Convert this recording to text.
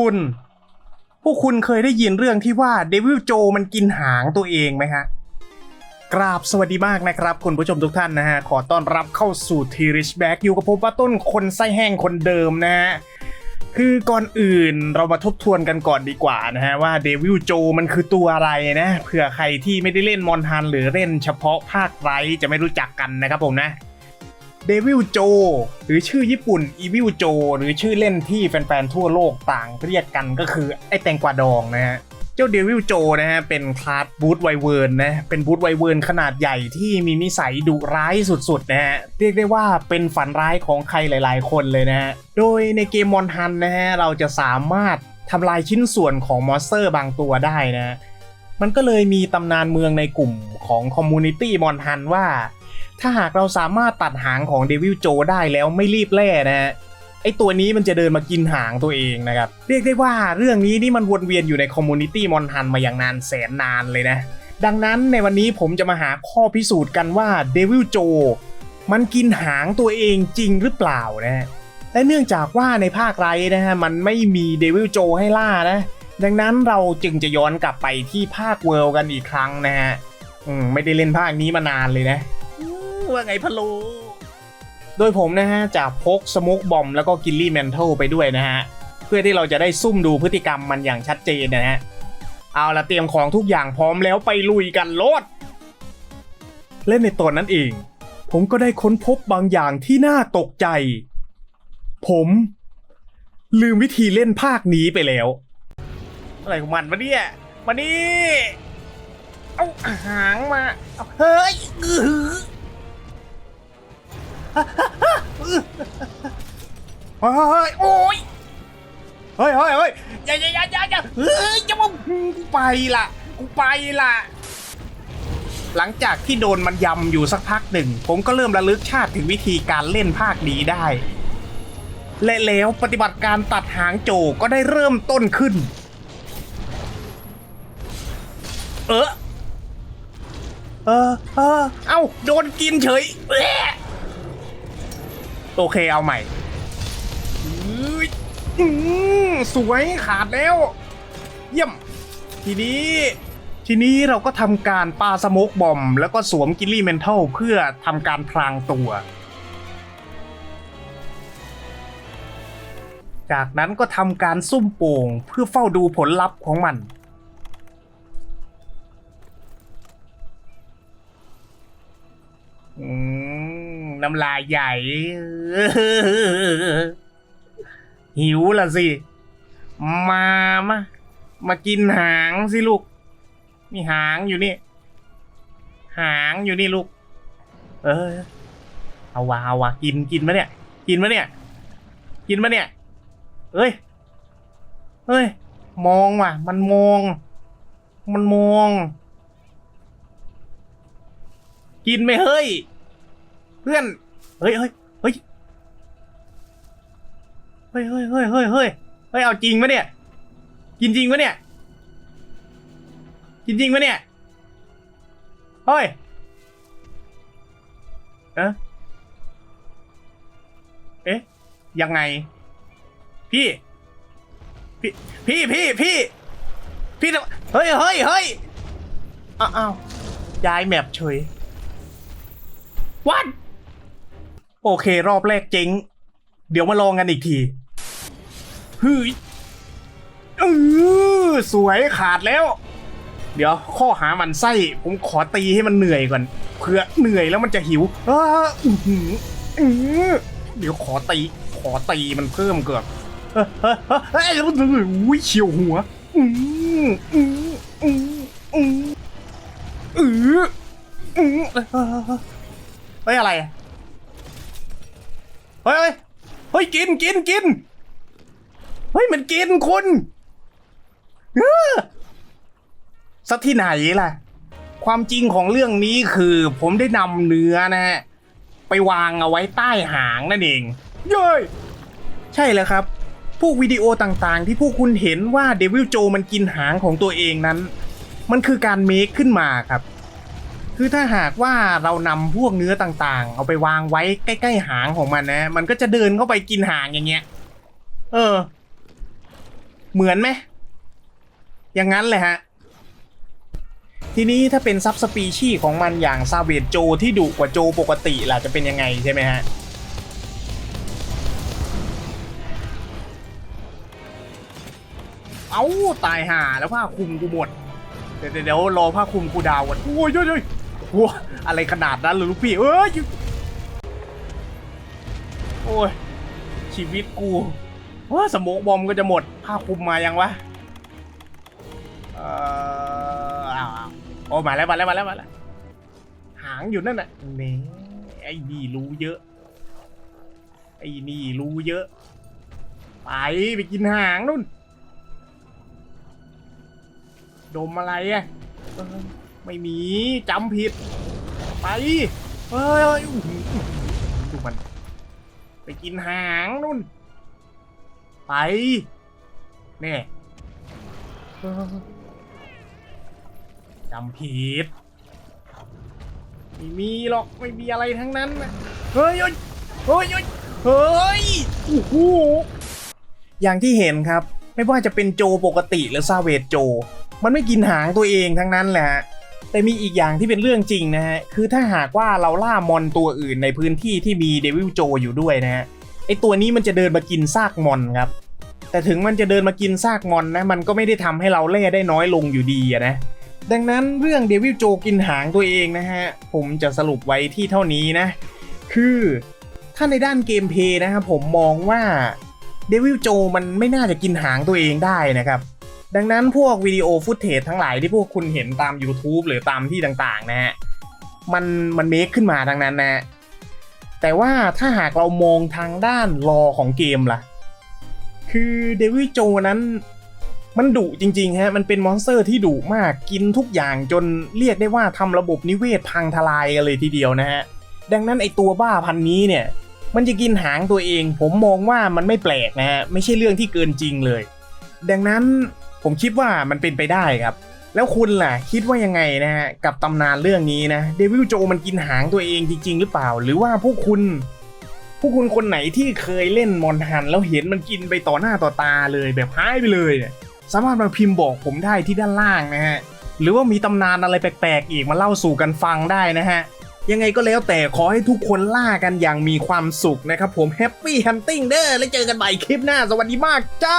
คุณ พวกคุณเคยได้ยินเรื่องที่ว่าเดวิลโจมันกินหางตัวเองไหมฮะ กราบสวัสดีมากนะครับ คุณผู้ชมทุกท่านนะฮะ ขอต้อนรับเข้าสู่ทีริชแบ็กอยู่กับผมป้าต้นคนไส้แห้งคนเดิมนะฮะ คือก่อนอื่นเรามาทบทวนกันก่อนดีกว่านะฮะ ว่าเดวิลโจมันคือตัวอะไรนะเผื่อใครที่ไม่ได้เล่นมอนทันหรือเล่นเฉพาะภาคไรจะไม่รู้จักกันนะครับผมนะ เดวิลโจ หรือชื่อญี่ปุ่นอีวิลโจ หรือชื่อเล่นที่แฟนๆทั่วโลกต่างเรียกกันก็คือไอแตงกวาดองนะฮะเจ้าเดวิลโจนะฮะเป็นคลาสบูธไวเวิร์นนะเป็นบูธไวเวิร์นขนาดใหญ่ที่มีนิสัยดุร้ายสุดๆนะฮะเรียกได้ว่าเป็นฝันร้ายของใครหลายๆคนเลยนะฮะโดยในเกมมอนฮันนะฮะเราจะสามารถทำลายชิ้นส่วนของมอนสเตอร์บางตัวได้นะมันก็เลยมีตำนานเมืองในกลุ่มของคอมมูนิตี้มอนฮันว่า ถ้าหากเราสามารถตัดหางของเดวิลโจได้แล้วไม่รีบแล่นะฮะไอตัวนี้มันจะเดินมากินหางตัวเองนะครับ เรียกได้ว่าเรื่องนี้นี่มันวนเวียนอยู่ในคอมมูนิตี้มอนฮันมาอย่างนานแสนนานเลยนะ ดังนั้นในวันนี้ผมจะมาหาข้อพิสูจน์กันว่าเดวิลโจมันกินหางตัวเองจริงหรือเปล่านะ และเนื่องจากว่าในภาคไรนะฮะมันไม่มีเดวิลโจให้ล่านะ ดังนั้นเราจึงจะย้อนกลับไปที่ภาคเวิลด์กันอีกครั้งนะฮะไม่ได้เล่นภาคนี้มานานเลยนะ ว่าไงพะโล โดยผมนะฮะจะพกสมุกบอมแล้วก็กิลลี่แมนเทลไปด้วยนะฮะ เพื่อที่เราจะได้ซุ่มดูพฤติกรรมมันอย่างชัดเจนนะฮะ เอาละเตรียมของทุกอย่างพร้อมแล้วไปลุยกันโลด และในตอนนั้นเอง ผมก็ได้ค้นพบบางอย่างที่น่าตกใจ ผม ลืมวิธีเล่นภาคนี้ไปแล้ว อะไรของมันวะเนี่ยมานี่เอาหางมาเอาเฮ้ยอือ เฮ้ยโอ้ยเฮ้ยเฮ้ยเฮ้ยอย่าอย่าอย่าอย่าอย่าเฮ้ยจะมากูไปละกูไปละหลังจากที่โดนมันยำอยู่สักพักหนึ่ง ผมก็เริ่มระลึกชาติถึงวิธีการเล่นภาคนี้ได้ และแล้วปฏิบัติการตัดหางโจก็ได้เริ่มต้นขึ้น เออเออเออเอ้าโดนกินเฉยแอะ โอเคเอาใหม่สวยขาดแล้ว เยี่ยม ทีนี้ ทีนี้เราก็ทำการปาสโมกบอม แล้วก็สวมกิลลี่เมนทัลเพื่อทำการพรางตัว จากนั้นก็ทำการซุ่มโป่งเพื่อเฝ้าดูผลลัพธ์ของมันอืม น้ำลายใหญ่ หิวละสิ มามามากินหางสิลูกนี่หางอยู่นี่ หางอยู่นี่ลูก เออ เอาวะเอาวะกินกินมะเนี่ย กินมะเนี่ย กินมะเนี่ย เอ้ยเฮ้ย มองว่ะ มันมอง มันมอง กินไหมเฮ้ย เพื่อน เฮ้ยเฮ้ยเฮ้ยเฮ้ยเฮ้ยเฮ้ยเฮ้ยเฮ้ยเฮ้ยเอาจริงปะเนี่ย กินจริงปะเนี่ย กินจริงปะเนี่ย เฮ้ยเอ๊ะเอ๊ะ ยังไง พี่ พี่พี่พี่พี่พี่เฮ้ยเฮ้ยเฮ้ยอ้าวอ้าวย้ายแมปเฉยวัด โอเค รอบแรกเจ๊ง เดี๋ยวมาลองกันอีกทีเฮ้ยเออสวยขาดแล้ว เดี๋ยวข้อหามันไส้ ผมขอตีให้มันเหนื่อยก่อนเพื่อเหนื่อยแล้วมันจะหิวเอออื้อหืออือเดี๋ยวขอตี ขอตีมันเพิ่มเกือบเฮ้ยเฮ้ยเฮ้ยอุ้ยเฉียวหัว อืออืออืออืออืออือเฮ้ยอะไร ฮ้ยเฮ้ยเฮ้ยกินกินกินเฮ้ยมันกินคุณเออสักที่ไหนล่ะ ความจริงของเรื่องนี้คือผมได้นำเนื้อนะฮะไปวางเอาไว้ใต้หางนั่นเอง เย้ยใช่แล้วครับ พวกวิดีโอต่างๆ ที่พวกคุณเห็นว่าเดวิลโจมันกินหางของตัวเองนั้น มันคือการเมคขึ้นมาครับ คือถ้าหากว่าเรานำพวกเนื้อต่างๆ เอาไปวางไว้ใกล้ๆหางของมันนะ มันก็จะเดินเข้าไปกินหางอย่างเงี้ย เออ เหมือนไหมอย่างนั้นเลยฮะ ทีนี้ถ้าเป็นซับสปีชีของมันอย่างซาเวจโจที่ดุกว่าโจปกติล่ะจะเป็นยังไงใช่ไหมฮะเอาตายห่าแล้วผ้าคลุมกูหมดเดี๋ยวเดี๋ยวเดี๋ยวรอผ้าคลุมกูดาวก่อนโอ้ยโอ้ย โอ้ยโอ้ยอะไรขนาดนั้นเลยลูกพี่ เอ้ยโอ้ย ชีวิตกูว่าสโมกบอมก็จะหมด ผ้าคลุมมายังวะ เอออ้าวอ้าวโอ้มาแล้วมาแล้วมาแล้วมาแล้ว หางอยู่นั่นน่ะเน่ไอ้นี่รู้เยอะ ไอ้นี่รู้เยอะ ไปไปกินหางนู่น ดมอะไรอะ ไม่มีจำผิด ไปเฮ้ยดูมัน ไปกินหางนู่น ไปเน่จำผิดไม่มีหรอกไม่มีอะไรทั้งนั้นนะเฮ้ยเฮ้ยเฮ้ยเฮ้ยเฮ้ยโอ้โหอย่างที่เห็นครับ ไม่ว่าจะเป็นโจปกติหรือซาเวจโจ มันไม่กินหางตัวเองทั้งนั้นแหละ แต่มีอีกอย่างที่เป็นเรื่องจริงนะฮะ คือถ้าหากว่าเราล่ามอนตัวอื่นในพื้นที่ที่มีเดวิลโจอยู่ด้วยนะฮะ ไอตัวนี้มันจะเดินมากินซากมอนครับ แต่ถึงมันจะเดินมากินซากมอนนะ มันก็ไม่ได้ทำให้เราเล่ได้น้อยลงอยู่ดีนะ ดังนั้นเรื่องเดวิลโจกินหางตัวเองนะฮะ ผมจะสรุปไว้ที่เท่านี้นะ คือถ้าในด้านเกมเพย์นะครับผมมองว่าเดวิลโจมันไม่น่าจะกินหางตัวเองได้นะครับ ดังนั้นพวกวิดีโอฟุตเทจทั้งหลายที่พวกคุณเห็นตาม YouTube หรือตามที่ต่างๆนะฮะ มันมันเมคขึ้นมาดังนั้นนะแต่ว่าถ้าหากเรามองทางด้านรอของเกมล่ะ คือเดวิโจนั้นมันดุจริงๆฮะ มันเป็นมอนสเตอร์ที่ดุมากกินทุกอย่างจนเรียกได้ว่าทำระบบนิเวศพังทลายกันเลยทีเดียวนะฮะ ดังนั้นไอตัวบ้าพันนี้เนี่ย มันจะกินหางตัวเอง ผมมองว่ามันไม่แปลกนะฮะ ไม่ใช่เรื่องที่เกินจริงเลย ดังนั้น ผมคิดว่ามันเป็นไปได้ครับ แล้วคุณล่ะคิดว่ายังไงนะฮะกับตำนานเรื่องนี้นะเดวิลโจมันกินหางตัวเองจริง ๆ หรือเปล่า หรือว่าพวกคุณพวกคุณคนไหนที่เคยเล่นมอนฮัน แล้วเห็นมันกินไปต่อหน้าต่อตาเลยแบบหายไปเลยเนี่ยสามารถมาพิมพ์บอกผมได้ที่ด้านล่างนะฮะ หรือว่ามีตำนานอะไรแปลกๆ อีกมาเล่าสู่กันฟังได้นะฮะ ยังไงก็แล้วแต่ขอให้ทุกคนล่ากันอย่างมีความสุขนะครับผมแฮปปี้ฮันติงเด้อแล้วเจอกันใหม่คลิปหน้า สวัสดีมากจ้า